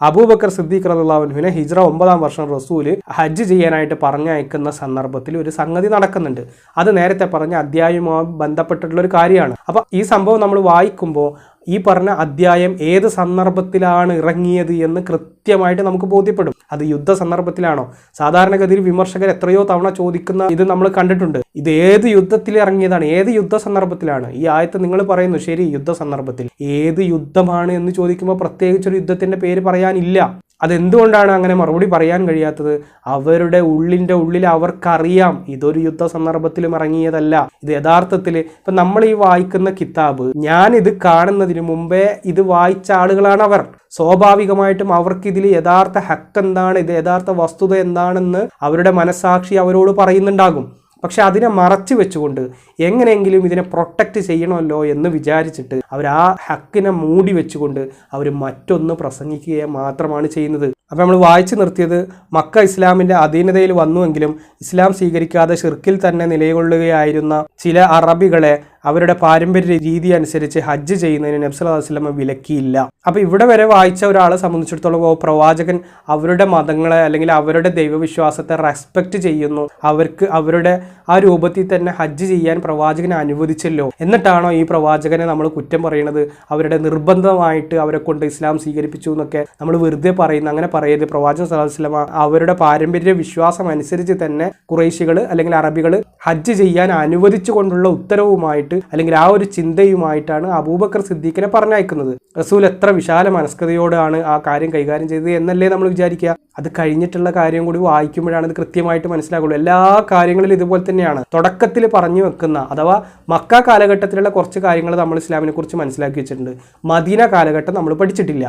അബൂബക്കർ സിദ്ദീഖ് റദുല്ലാഹുവിനെ ഹിജ്റ ഒമ്പതാം വർഷം റസൂൽ ഹജ്ജ് ചെയ്യാനായിട്ട് പറഞ്ഞയക്കുന്ന സന്ദർഭത്തിൽ ഒരു സംഗതി നടക്കുന്നുണ്ട്. അത് നേരത്തെ പറഞ്ഞ അധ്യായവുമായി ബന്ധപ്പെട്ടിട്ടുള്ള ഒരു കാര്യമാണ്. അപ്പൊ ഈ സംഭവം നമ്മൾ വായിക്കുമ്പോൾ ഈ പറഞ്ഞ അധ്യായം ഏത് സന്ദർഭത്തിലാണ് ഇറങ്ങിയത് എന്ന് കൃത്യമായിട്ട് നമുക്ക് ബോധ്യപ്പെടും. അത് യുദ്ധ സന്ദർഭത്തിലാണോ? സാധാരണഗതിയിൽ വിമർശകർ എത്രയോ തവണ ചോദിക്കുന്ന ഇത് നമ്മൾ കണ്ടിട്ടുണ്ട്. ഇത് ഏത് യുദ്ധത്തിൽ ഇറങ്ങിയതാണ്? ഏത് യുദ്ധ സന്ദർഭത്തിലാണ്? ഈ ആയത്ത് നിങ്ങൾ പറയുന്നു ശരി യുദ്ധ സന്ദർഭത്തിൽ. ഏത് യുദ്ധമാണ് എന്ന് ചോദിക്കുമ്പോൾ പ്രത്യേകിച്ചൊരു യുദ്ധത്തിന്റെ പേര് പറയാനില്ല. അതെന്തുകൊണ്ടാണ് അങ്ങനെ മറുപടി പറയാൻ കഴിയാത്തത്? അവരുടെ ഉള്ളിന്റെ ഉള്ളിൽ അവർക്കറിയാം. ഇതൊരു യുദ്ധ സന്ദർഭത്തിലും ഇറങ്ങിയതല്ല. ഇത് യഥാർത്ഥത്തിൽ ഇപ്പം നമ്മൾ ഈ വായിക്കുന്ന കിതാബ് ഞാൻ ഇത് കാണുന്നതിന് മുമ്പേ ഇത് വായിച്ച ആളുകളാണ് അവർ. സ്വാഭാവികമായിട്ടും അവർക്ക് ഇതിൽ യഥാർത്ഥ ഹക്ക് എന്താണ്? ഇത് യഥാർത്ഥ വസ്തുത എന്താണെന്ന് അവരുടെ മനസാക്ഷി അവരോട് പറയുന്നുണ്ടാകും. പക്ഷെ അതിനെ മറച്ചു വെച്ചുകൊണ്ട് എങ്ങനെയെങ്കിലും ഇതിനെ പ്രൊട്ടക്റ്റ് ചെയ്യണമല്ലോ എന്ന് വിചാരിച്ചിട്ട് അവർ ആ ഹക്കിനെ മൂടി വെച്ചുകൊണ്ട് അവർ മറ്റൊന്ന് പ്രസംഗിക്കുക മാത്രമാണ് ചെയ്യുന്നത്. അപ്പോൾ നമ്മൾ വായിച്ചു നിർത്തിയത് മക്ക ഇസ്ലാമിന്റെ അധീനതയിൽ വന്നുവെങ്കിലും ഇസ്ലാം സ്വീകരിക്കാതെ ഷിർക്കിൽ തന്നെ നിലകൊള്ളുകയായിരുന്ന ചില അറബികളെ അവരുടെ പാരമ്പര്യ രീതി അനുസരിച്ച് ഹജ്ജ് ചെയ്യുന്നതിന് നബ്സല്ലാ വസ്ലമ വിലക്കിയില്ല. അപ്പോൾ ഇവിടെ വരെ വായിച്ച ഒരാളെ സംബന്ധിച്ചിടത്തോളം പ്രവാചകൻ അവരുടെ മതങ്ങളെ അല്ലെങ്കിൽ അവരുടെ ദൈവവിശ്വാസത്തെ റെസ്പെക്റ്റ് ചെയ്യുന്നു. അവർക്ക് അവരുടെ ആ രൂപത്തിൽ തന്നെ ഹജ്ജ് ചെയ്യാൻ പ്രവാചകനെ അനുവദിച്ചല്ലോ. എന്നിട്ടാണോ ഈ പ്രവാചകനെ നമ്മൾ കുറ്റം പറയുന്നത്? അവരുടെ നിർബന്ധമായിട്ട് അവരെ കൊണ്ട് ഇസ്ലാം സ്വീകരിപ്പിച്ചു എന്നൊക്കെ നമ്മൾ വെറുതെ പറയുന്നു അങ്ങനെ പറയരുത്. പ്രവാചകൻ വസല്ലമ അവരുടെ പാരമ്പര്യ വിശ്വാസം അനുസരിച്ച് തന്നെ കുറേശികൾ അല്ലെങ്കിൽ അറബികൾ ഹജ്ജ് ചെയ്യാൻ അനുവദിച്ചു കൊണ്ടുള്ള ഉത്തരവുമായിട്ട് അല്ലെങ്കിൽ ആ ഒരു ചിന്തയുമായിട്ടാണ് അബൂബക്കർ സിദ്ദീഖിനെ പറഞ്ഞയക്കുന്നത്. റസൂൽ എത്ര വിശാല മനസ്കതയോടാണ് ആ കാര്യം കൈകാര്യം ചെയ്തത് എന്നല്ലേ നമ്മൾ വിചാരിക്കുക. അത് കഴിഞ്ഞിട്ടുള്ള കാര്യം കൂടി വായിക്കുമ്പോഴാണ് ഇത് കൃത്യമായിട്ട് മനസ്സിലാകുള്ളൂ. എല്ലാ കാര്യങ്ങളിലും ഇതുപോലെ തന്നെയാണ്. തുടക്കത്തിൽ പറഞ്ഞു വെക്കുന്ന അഥവാ മക്ക കാലഘട്ടത്തിലുള്ള കുറച്ച് കാര്യങ്ങൾ നമ്മൾ ഇസ്ലാമിനെ കുറിച്ച് മനസ്സിലാക്കി വെച്ചിട്ടുണ്ട്. മദീന കാലഘട്ടം നമ്മൾ പഠിച്ചിട്ടില്ല.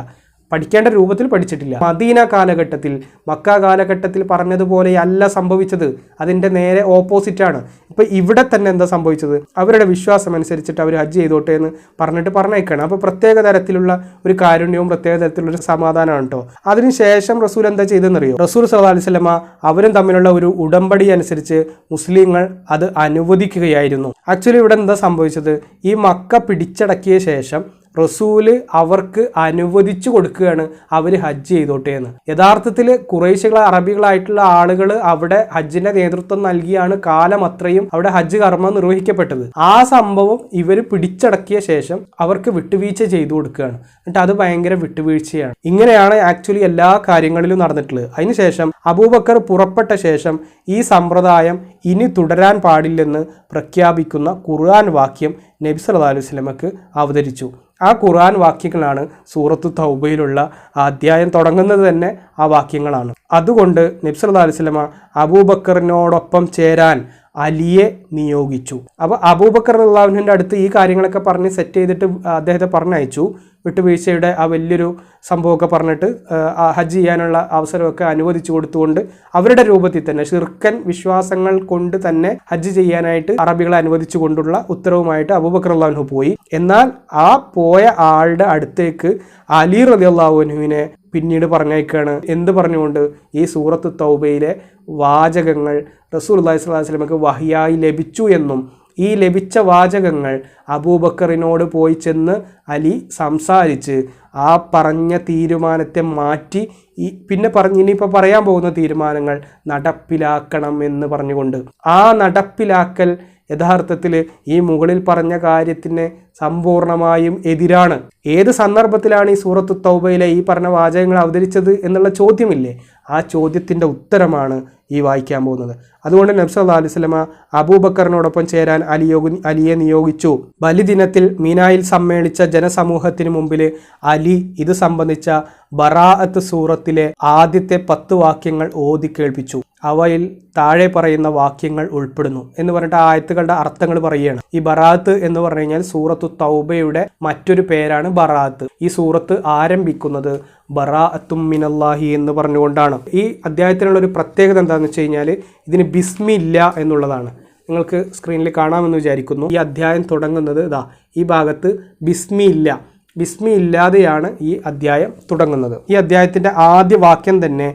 പഠിക്കേണ്ട രൂപത്തിൽ പഠിച്ചിട്ടില്ല. മദീന കാലഘട്ടത്തിൽ മക്ക കാലഘട്ടത്തിൽ പറഞ്ഞതുപോലെയല്ല സംഭവിച്ചത്. അതിന്റെ നേരെ ഓപ്പോസിറ്റാണ് ഇപ്പം ഇവിടെ തന്നെ എന്താ സംഭവിച്ചത്? അവരുടെ വിശ്വാസം അനുസരിച്ചിട്ട് അവർ ഹജ്ജ് ചെയ്തോട്ടെ എന്ന് പറഞ്ഞിട്ട് പറഞ്ഞേക്കാണ് അപ്പോൾ പ്രത്യേക തരത്തിലുള്ള ഒരു കാരുണ്യവും പ്രത്യേക തരത്തിലുള്ള ഒരു സമാധാനമാണ് കേട്ടോ അതിനുശേഷം റസൂൽ എന്താ ചെയ്തെന്നറിയോ റസൂൽ സല്ലാ അലൈഹി വസല്ലമ അവരും തമ്മിലുള്ള ഒരു ഉടമ്പടി അനുസരിച്ച് മുസ്ലിങ്ങൾ അത് അനുവദിക്കുകയായിരുന്നു. ആക്ച്വലി ഇവിടെ എന്താ സംഭവിച്ചത്? ഈ മക്ക പിടിച്ചടക്കിയ ശേഷം റസൂൽ അവർക്ക് അനുവദിച്ചു കൊടുക്കുകയാണ് അവർ ഹജ്ജ് ചെയ്തോട്ടെ എന്ന്. യഥാർത്ഥത്തിൽ കുറേശ്ശികൾ അറബികളായിട്ടുള്ള ആളുകൾ അവിടെ ഹജ്ജിന്റെ നേതൃത്വം നൽകിയാണ് കാലം അത്രയും അവിടെ ഹജ്ജ് കർമ്മം നിർവഹിക്കപ്പെട്ടത്. ആ സംഭവം ഇവർ പിടിച്ചടക്കിയ ശേഷം അവർക്ക് വിട്ടുവീഴ്ച ചെയ്തു കൊടുക്കുകയാണ്. എന്നിട്ട് അത് ഭയങ്കര വിട്ടുവീഴ്ചയാണ്. ഇങ്ങനെയാണ് ആക്ച്വലി എല്ലാ കാര്യങ്ങളിലും നടന്നിട്ടുള്ളത്. അതിനുശേഷം അബൂബക്കർ പുറപ്പെട്ട ശേഷം ഈ സമ്പ്രദായം ഇനി തുടരാൻ പാടില്ലെന്ന് പ്രഖ്യാപിക്കുന്ന ഖുർആൻ വാക്യം നബി അലൈഹി വസല്ലമക്ക് അവതരിച്ചു. ആ ഖുർആൻ വാക്യങ്ങളാണ് സൂറത്ത് തൗബയിലുള്ള അധ്യായം തുടങ്ങുന്നത് തന്നെ ആ വാക്യങ്ങളാണ്. അതുകൊണ്ട് നബി സല്ലല്ലാഹു അലൈഹി വസല്ലമ അബൂബക്കറിനോടൊപ്പം ചേരാൻ അലിയെ നിയോഗിച്ചു. അപ്പോൾ അബൂബക്കർ അള്ളാഹുവിന്റെ അടുത്ത് ഈ കാര്യങ്ങളൊക്കെ പറഞ്ഞ് സെറ്റ് ചെയ്തിട്ട് അദ്ദേഹത്തെ പറഞ്ഞയച്ചു. വിട്ടുവീഴ്ചയുടെ ആ വലിയൊരു സംഭവമൊക്കെ പറഞ്ഞിട്ട് ഹജ്ജ് ചെയ്യാനുള്ള അവസരമൊക്കെ അനുവദിച്ചു കൊടുത്തുകൊണ്ട് അവരുടെ രൂപത്തിൽ തന്നെ ഷിർക്കൻ വിശ്വാസങ്ങൾ കൊണ്ട് തന്നെ ഹജ്ജ് ചെയ്യാനായിട്ട് അറബികളെ അനുവദിച്ചു കൊണ്ടുള്ള ഉത്തരവുമായിട്ട് അബൂബക്കർ പോയി. എന്നാൽ ആ പോയ ആളുടെ അടുത്തേക്ക് അലി റലി അള്ളാഹുനുവിനെ പിന്നീട് പറഞ്ഞേക്കാണ് എന്ത് പറഞ്ഞുകൊണ്ട്? ഈ സൂറത്ത് തൗബയിലെ വാചകങ്ങൾ റസൂൽ അള്ളാഹി സ്വലാസ്ലമക്ക് വഹിയായി ലഭിച്ചു എന്നും ഈ ലഭിച്ച വാചകങ്ങൾ അബൂബക്കറിനോട് പോയി ചെന്ന് അലി സംസാരിച്ച് ആ പറഞ്ഞ തീരുമാനത്തെ മാറ്റി ഈ പിന്നെ പറഞ്ഞ് ഇനിയിപ്പോൾ പറയാൻ പോകുന്ന തീരുമാനങ്ങൾ നടപ്പിലാക്കണം എന്ന് പറഞ്ഞുകൊണ്ട് ആ നടപ്പിലാക്കൽ യഥാർത്ഥത്തിൽ ഈ മുകളിൽ പറഞ്ഞ കാര്യത്തിന് സമ്പൂർണമായും എതിരാണ്. ഏത് സന്ദർഭത്തിലാണ് ഈ സൂറത്ത് തൗബയിലെ ഈ പറഞ്ഞ വാചകങ്ങൾ അവതരിച്ചത് എന്നുള്ള ചോദ്യമില്ലേ? ആ ചോദ്യത്തിന്റെ ഉത്തരമാണ് ഈ വായിക്കാൻ പോകുന്നത്. അതുകൊണ്ട് നബ്സ് അല്ലാ അലിസ്ലമ അബൂബക്കറിനോടൊപ്പം ചേരാൻ അലിയോ അലിയെ നിയോഗിച്ചു. ബലിദിനത്തിൽ മീനായിൽ സമ്മേളിച്ച ജനസമൂഹത്തിന് മുമ്പിൽ അലി ഇത് സംബന്ധിച്ച ബറാഅത്ത് സൂറത്തിലെ ആദ്യത്തെ പത്ത് വാക്യങ്ങൾ ഓതി കേൾപ്പിച്ചു. അവയിൽ താഴെ പറയുന്ന വാക്യങ്ങൾ ഉൾപ്പെടുന്നു എന്ന് പറഞ്ഞിട്ട് ആയത്തുകളുടെ അർത്ഥങ്ങൾ പറയുകയാണ്. ഈ ബറാത്ത് എന്ന് പറഞ്ഞു കഴിഞ്ഞാൽ സൂറത്തു തൗബയുടെ മറ്റൊരു പേരാണ് ബറാത്ത്. ഈ സൂറത്ത് ആരംഭിക്കുന്നത് ബറാ മിനല്ലാഹി എന്ന് പറഞ്ഞുകൊണ്ടാണ്. ഈ അധ്യായത്തിനുള്ള ഒരു പ്രത്യേകത എന്താണെന്ന് വെച്ച് കഴിഞ്ഞാൽ ഇതിന് ബിസ്മി ഇല്ല എന്നുള്ളതാണ്. നിങ്ങൾക്ക് സ്ക്രീനിൽ കാണാമെന്ന് വിചാരിക്കുന്നു. ഈ അധ്യായം തുടങ്ങുന്നത് ഇതാ ഈ ഭാഗത്ത് ബിസ്മി ഇല്ല ബിസ്മി ഇല്ലാതെയാണ് ഈ അധ്യായം തുടങ്ങുന്നത്. ഈ അധ്യായത്തിന്റെ ആദ്യ വാക്യം തന്നെ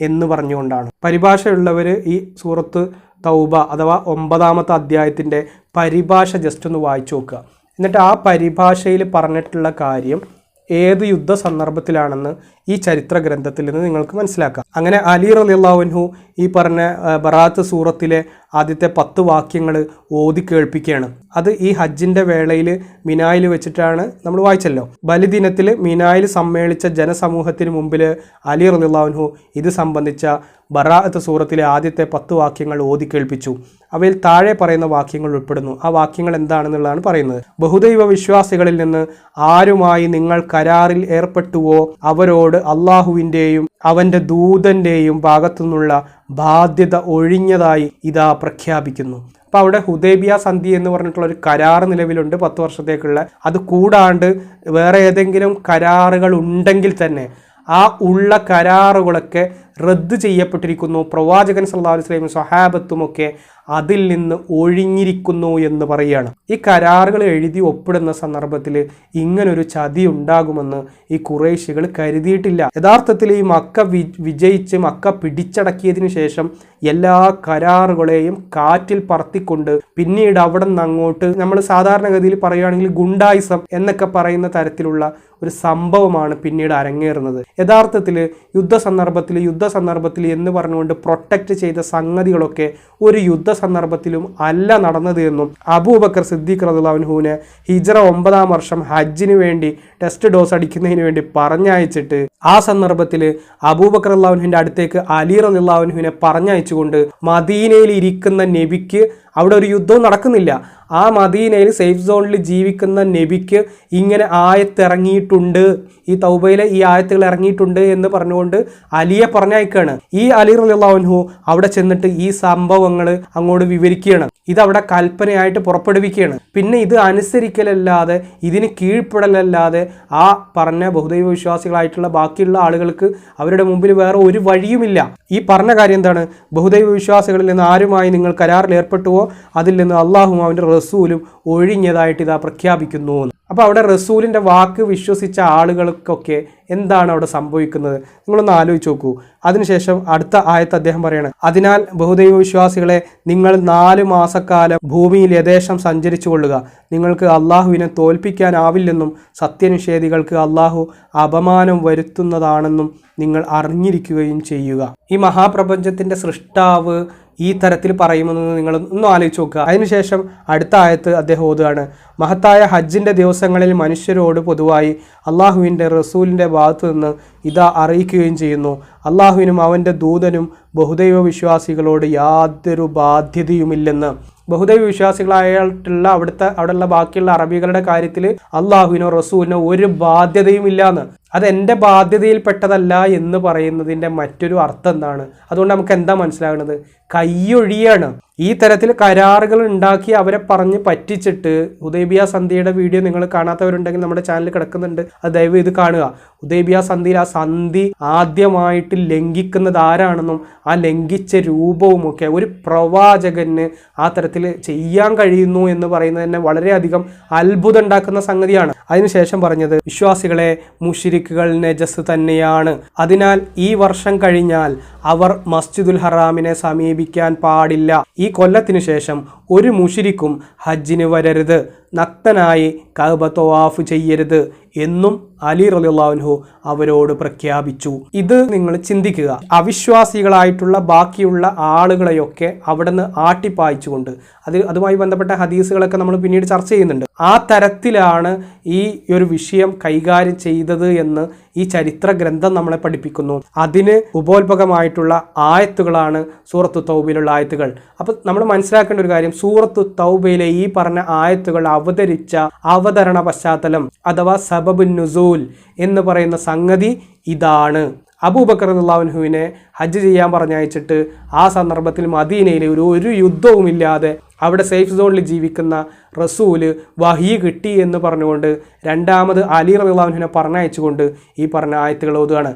എന്ന് പറഞ്ഞുകൊണ്ടാണ്. പരിഭാഷയുള്ളവർ ഈ സൂറത്ത് തൗബ അഥവാ ഒമ്പതാമത്തെ അധ്യായത്തിന്റെ പരിഭാഷ ജസ്റ്റ് ഒന്ന് വായിച്ചു നോക്കുക. എന്നിട്ട് ആ പരിഭാഷയിൽ പറഞ്ഞിട്ടുള്ള കാര്യം ഏത് യുദ്ധ സന്ദർഭത്തിലാണെന്ന് ഈ ചരിത്ര ഗ്രന്ഥത്തിൽ നിന്ന് നിങ്ങൾക്ക് മനസ്സിലാക്കാം. അങ്ങനെ അലി റലിയല്ലാവുൻഹു ഈ പറഞ്ഞ ബറാത്ത് സൂറത്തിലെ ആദ്യത്തെ പത്ത് വാക്യങ്ങൾ ഓതി കേൾപ്പിക്കുകയാണ്. അത് ഈ ഹജ്ജിന്റെ വേളയിൽ മിനായിൽ വെച്ചിട്ടാണ് നമ്മൾ വായിച്ചല്ലോ. ബലിദിനത്തിൽ മിനായിൽ സമ്മേളിച്ച ജനസമൂഹത്തിന് മുമ്പിൽ അലി റലിയല്ലാവുൻഹു ഇത് സംബന്ധിച്ച ബറാഅത്ത് സൂറത്തിലെ ആദ്യത്തെ പത്ത് വാക്യങ്ങൾ ഓതി കേൾപ്പിച്ചു. അവയിൽ താഴെ പറയുന്ന വാക്യങ്ങൾ ഉൾപ്പെടുന്നു. ആ വാക്യങ്ങൾ എന്താണെന്നുള്ളതാണ് പറയുന്നത്. ബഹുദൈവ വിശ്വാസികളിൽ നിന്ന് ആരുമായി നിങ്ങൾ കരാറിൽ ഏർപ്പെട്ടുവോ അവരോട് അള്ളാഹുവിന്റെയും അവന്റെ ദൂതന്റെയും ഭാഗത്തുനിന്നുള്ള ബാധ്യത ഒഴിഞ്ഞതായി ഇതാ പ്രഖ്യാപിക്കുന്നു. അപ്പോൾ അവിടെ ഹുദേബിയ സന്ധി എന്ന് പറഞ്ഞിട്ടുള്ള ഒരു കരാർ നിലവിലുണ്ട് പത്ത് വർഷത്തേക്കുള്ള. അത് കൂടാണ്ട് വേറെ ഏതെങ്കിലും കരാറുകൾ ഉണ്ടെങ്കിൽ തന്നെ ആ ഉള്ള കരാറുകളൊക്കെ റദ്ദ് ചെയ്യപ്പെട്ടിരിക്കുന്നു. പ്രവാചകൻ സല്ലാ വസല്ലം സ്വഹാബത്തുമൊക്കെ അതിൽ നിന്ന് ഒഴിഞ്ഞിരിക്കുന്നു എന്ന് പറയുകയാണ്. ഈ കരാറുകൾ എഴുതി ഒപ്പിടുന്ന സന്ദർഭത്തിൽ ഇങ്ങനൊരു ചതി ഉണ്ടാകുമെന്ന് ഈ കുറേശികൾ കരുതിയിട്ടില്ല. യഥാർത്ഥത്തിൽ ഈ മക്ക വി വിജയിച്ച് മക്ക പിടിച്ചടക്കിയതിനു ശേഷം എല്ലാ കരാറുകളെയും കാറ്റിൽ പറത്തിക്കൊണ്ട് പിന്നീട് അവിടെ നിന്ന് അങ്ങോട്ട് നമ്മൾ സാധാരണഗതിയിൽ പറയുകയാണെങ്കിൽ ഗുണ്ടായിസം എന്നൊക്കെ പറയുന്ന തരത്തിലുള്ള ഒരു സംഭവമാണ് പിന്നീട് അരങ്ങേറുന്നത്. യഥാർത്ഥത്തിൽ യുദ്ധ സന്ദർഭത്തിൽ യുദ്ധ സന്ദർഭത്തിൽ എന്ന് പറഞ്ഞുകൊണ്ട് പ്രൊട്ടക്റ്റ് ചെയ്ത സംഗതികളൊക്കെ ഒരു യുദ്ധ സന്ദർഭത്തിലും അല്ല നടന്നത് എന്നും അബൂബക്കർ സിദ്ദീഖ് റദുലാൻഹുവിനെ ഹിജറ ഒമ്പതാം വർഷം ഹജ്ജിന് വേണ്ടി ടെസ്റ്റ് ഡോസ് അടിക്കുന്നതിന് വേണ്ടി പറഞ്ഞയച്ചിട്ട് ആ സന്ദർഭത്തിൽ അബൂബക്കർ അള്ളാഹുവിന്റെ അടുത്തേക്ക് അലി റദുല്ലാഹുവിനെ പറഞ്ഞയച്ചുകൊണ്ട് മദീനയിൽ ഇരിക്കുന്ന നബിക്ക് അവിടെ ഒരു യുദ്ധവും നടക്കുന്നില്ല. ആ മദീനയിൽ സേഫ് സോണിൽ ജീവിക്കുന്ന നബിക്ക് ഇങ്ങനെ ആയത്തിറങ്ങിയിട്ടുണ്ട്. ഈ തൗബയിലെ ഈ ആയത്തുകൾ ഇറങ്ങിയിട്ടുണ്ട് എന്ന് പറഞ്ഞുകൊണ്ട് അലിയെ പറഞ്ഞയക്കാണ്. ഈ അലി റലിള്ളാഹുൻഹു അവിടെ ചെന്നിട്ട് ഈ സംഭവങ്ങൾ അങ്ങോട്ട് വിവരിക്കുകയാണ്. ഇത് അവിടെ കൽപ്പനയായിട്ട് പുറപ്പെടുവിക്കുകയാണ്. പിന്നെ ഇത് അനുസരിക്കലല്ലാതെ ഇതിന് കീഴ്പ്പെടലല്ലാതെ ആ പറഞ്ഞ ബഹുദൈവ വിശ്വാസികളായിട്ടുള്ള ബാക്കിയുള്ള ആളുകൾക്ക് അവരുടെ മുമ്പിൽ വേറെ ഒരു വഴിയുമില്ല. ഈ പറഞ്ഞ കാര്യം എന്താണ്? ബഹുദൈവ വിശ്വാസികളിൽ നിന്ന് ആരുമായി നിങ്ങൾ കരാറിൽ ഏർപ്പെട്ടുവോ? അതിൽ നിന്ന് അള്ളാഹും അവന്റെ റസൂലും ഒഴിഞ്ഞതായിട്ട് ഇതാ പ്രഖ്യാപിക്കുന്നു അപ്പോൾ അവിടെ റസൂലിന്റെ വാക്ക് വിശ്വസിച്ച ആളുകൾക്കൊക്കെ എന്താണ് അവിടെ സംഭവിക്കുന്നത്? നിങ്ങളൊന്ന് ആലോചിച്ച് നോക്കൂ. അതിനുശേഷം അടുത്ത ആയത്ത് അദ്ദേഹം പറയാണ് അതിനാൽ ബഹുദൈവ വിശ്വാസികളെ നിങ്ങൾ നാല് മാസക്കാലം ഭൂമിയിൽ യഥേഷം സഞ്ചരിച്ചു കൊള്ളുക. നിങ്ങൾക്ക് അള്ളാഹുവിനെ തോൽപ്പിക്കാനാവില്ലെന്നും സത്യനിഷേധികൾക്ക് അള്ളാഹു അപമാനം വരുത്തുന്നതാണെന്നും നിങ്ങൾ അറിഞ്ഞിരിക്കുകയും ചെയ്യുക. ഈ മഹാപ്രപഞ്ചത്തിന്റെ സൃഷ്ടാവ് ഈ തരത്തിൽ പറയുമെന്ന് നിങ്ങൾ ഒന്ന് ആലോചിച്ച് നോക്കുക. അതിനുശേഷം അടുത്ത ആയത്ത് അദ്ദേഹം ഓതുകയാണ്. മഹത്തായ ഹജ്ജിന്റെ ദിവസങ്ങളിൽ മനുഷ്യരോട് പൊതുവായി അള്ളാഹുവിന്റെ റസൂലിന്റെ ഭാഗത്തു നിന്ന് ഇതാ അറിയിക്കുകയും ചെയ്യുന്നു. അള്ളാഹുവിനും അവന്റെ ദൂതനും ബഹുദൈവ വിശ്വാസികളോട് യാതൊരു ബാധ്യതയുമില്ലെന്ന്. ബഹുദൈവ വിശ്വാസികളായിട്ടുള്ള അവിടുത്തെ അവിടെയുള്ള ബാക്കിയുള്ള അറബികളുടെ കാര്യത്തിൽ അള്ളാഹുവിനോ റസൂലിനോ ഒരു ബാധ്യതയും ഇല്ലാന്ന് അത് എന്റെ ബാധ്യതയിൽപ്പെട്ടതല്ല എന്ന് പറയുന്നതിന്റെ മറ്റൊരു അർത്ഥം എന്താണ് അതുകൊണ്ട് നമുക്ക് എന്താ മനസ്സിലാകുന്നത് കയ്യൊഴിയാണ് ഈ തരത്തിൽ കരാറുകൾ ഉണ്ടാക്കി അവരെ പറഞ്ഞ് പറ്റിച്ചിട്ട് ഉദയബിയ സന്ധിയുടെ വീഡിയോ നിങ്ങൾ കാണാത്തവരുണ്ടെങ്കിൽ നമ്മുടെ ചാനൽ കിടക്കുന്നുണ്ട്. അത് ദയവ് ഇത് കാണുക. ഉദയബിയ സന്ധിയിൽ ആ സന്ധി ആദ്യമായിട്ട് ലംഘിക്കുന്നത് ആരാണെന്നും ആ ലംഘിച്ച രൂപവുമൊക്കെ ഒരു പ്രവാചകന് ആ തരത്തിൽ ചെയ്യാൻ കഴിയുന്നു എന്ന് പറയുന്നത് തന്നെ വളരെയധികം അത്ഭുതം ഉണ്ടാക്കുന്ന സംഗതിയാണ്. അതിനുശേഷം പറഞ്ഞത് വിശ്വാസികളെ മുഷിരിക്കുകൾ നജസ് തന്നെയാണ്. അതിനാൽ ഈ വർഷം കഴിഞ്ഞാൽ അവർ മസ്ജിദുൽ ഹറാമിനെ സമീപിക്കാൻ പാടില്ല. ഈ കൊല്ലത്തിനു ശേഷം ഒരു മുഷിരിക്കും ഹജ്ജിന് വരരുത്. നക്തനായി കഅബ തവാഫ് ചെയ്യരുത് എന്നും അലി റലിള്ളാഹുൻഹു അവരോട് പ്രഖ്യാപിച്ചു. ഇത് നിങ്ങൾ ചിന്തിക്കുക. അവിശ്വാസികളായിട്ടുള്ള ബാക്കിയുള്ള ആളുകളെയൊക്കെ അവിടെ നിന്ന് ആട്ടിപ്പായിച്ചുകൊണ്ട് അത് അതുമായി ബന്ധപ്പെട്ട ഹദീസുകളൊക്കെ നമ്മൾ പിന്നീട് ചർച്ച ചെയ്യുന്നുണ്ട്. ആ തരത്തിലാണ് ഈ ഒരു വിഷയം കൈകാര്യം ചെയ്തത് എന്ന് ഈ ചരിത്ര ഗ്രന്ഥം നമ്മളെ പഠിപ്പിക്കുന്നു. അതിന് ഉപോത്ഭകമായിട്ടുള്ള ആയത്തുകളാണ് സൂറത്തു തൗബയിലുള്ള ആയത്തുകൾ. അപ്പോൾ നമ്മൾ മനസ്സിലാക്കേണ്ട ഒരു കാര്യം സൂറത്തു തൗബയിലെ ഈ പറഞ്ഞ ആയത്തുകൾ അവതരിച്ച അവതരണ പശ്ചാത്തലം അഥവാ സബബുൻ നുസൂൽ എന്ന് പറയുന്ന സംഗതി ഇതാണ്. അബൂബക്കർ അള്ളാഹുവിനെ ഹജ്ജ് ചെയ്യാൻ പറഞ്ഞയച്ചിട്ട് ആ സന്ദർഭത്തിൽ മദീനയിൽ ഒരു ഒരു യുദ്ധവുമില്ലാതെ അവിടെ സേഫ് സോണിൽ ജീവിക്കുന്ന റസൂൽ വഹി കിട്ടി എന്ന് പറഞ്ഞുകൊണ്ട് രണ്ടാമത് അലി റഹ്ലാഹുവിനെ പറഞ്ഞയച്ചുകൊണ്ട് ഈ പറഞ്ഞ ആയത്തുകൾ ഓതുകയാണ്.